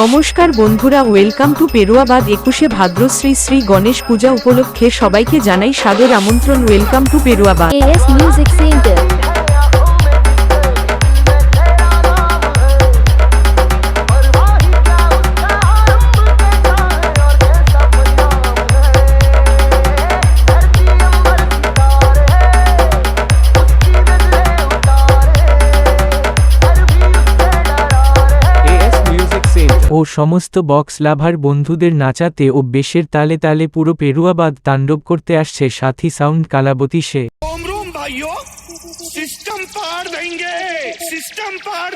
নমস্কার বন্ধুরা welcome to পেরুয়াবাদ একুশে ভাদ্র শ্রী শ্রী গণেশ পূজা উপলক্ষে সবাইকে জানাই সাদর আমন্ত্রণ। Welcome to পেরুয়াবাদ। ও সমস্ত বক্স লাভার বন্ধুদের নাচাতে ও বেশের তালে তালে পুরো পেরুয়াবাদ তাণ্ডব করতে আসছে সাথী সাউন্ড কালাবতী সে ओम रूम भाइयों सिस्टम पार देंगे सिस्टम पार